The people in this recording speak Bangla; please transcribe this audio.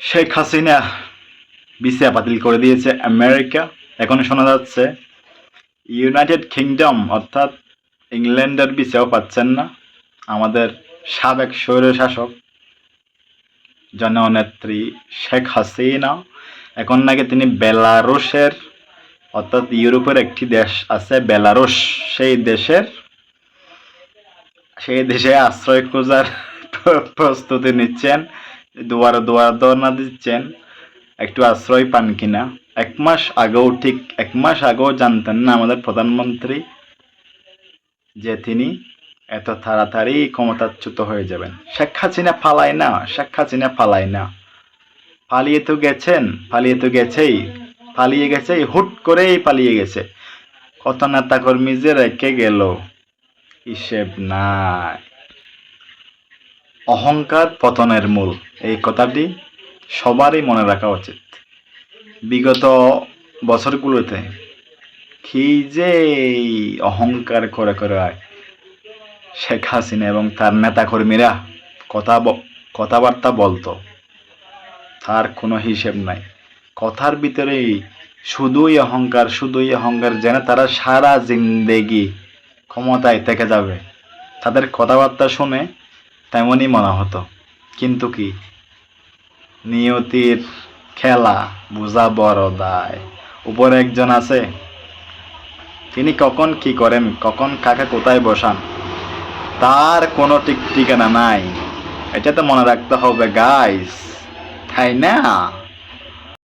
শেখ হাসিনা ভিসা বাতিল করে দিয়েছে আমেরিকা। এখন শোনা যাচ্ছে, ইউনাইটেড কিংডম অর্থাৎ ইংল্যান্ডের ভিসাও পাচ্ছেন না। আমাদের সাবেক স্বৈরশাসক, জননেত্রী শেখ হাসিনা, এখন নাকি তিনি বেলারুশের, অর্থাৎ ইউরোপের একটি দেশ আছে বেলারুশ। সেই দেশের, সেই দেশে আশ্রয় খোঁজার প্রস্তুতি নিচ্ছেন দুয়ারে দুয়ার দৌড়না দিচ্ছেন, একটু আশ্রয় পান কিনা? এক মাস আগেও ঠিক, এক মাস আগেও জানতেন না আমাদের প্রধানমন্ত্রী যে তিনি এত তাড়াতাড়ি ক্ষমতাচ্যুত হয়ে যাবেন। শেখ হাসিনা পালায় না, শেখ হাসিনা পালায় না। পালিয়ে তো গেছেন, পালিয়ে তো গেছেই, পালিয়ে গেছেই, হুট করেই পালিয়ে গেছে। কত নেতা কর্মী যে রেখে গেল হিসেব নাই। অহংকার পতনের মূল। এই কথাটি সবারই মনে রাখা উচিত। বিগত বছরগুলোতে কি যে অহংকার করে করে শেখ হাসিনা এবং তার নেতাকর্মীরা কথা কথাবার্তা বলতো, তার কোনো হিসেব নাই। কথার ভিতরেই শুধুই অহংকার শুধুই অহংকার যেন তারা সারা জিন্দেগি ক্ষমতায় থেকে যাবে। তাদের কথাবার্তা শুনে তেমনই মনে হতো। কিন্তু কি? নিয়তির খেলা বোঝা বড় দায়। উপরে একজন আছে। তিনি কখন কি করেন, কখন কাকে কোথায় বসান, তার কোনো ঠিক ঠিকানা নাই। এটা তো মনে রাখতে হবে গাইস তাই না?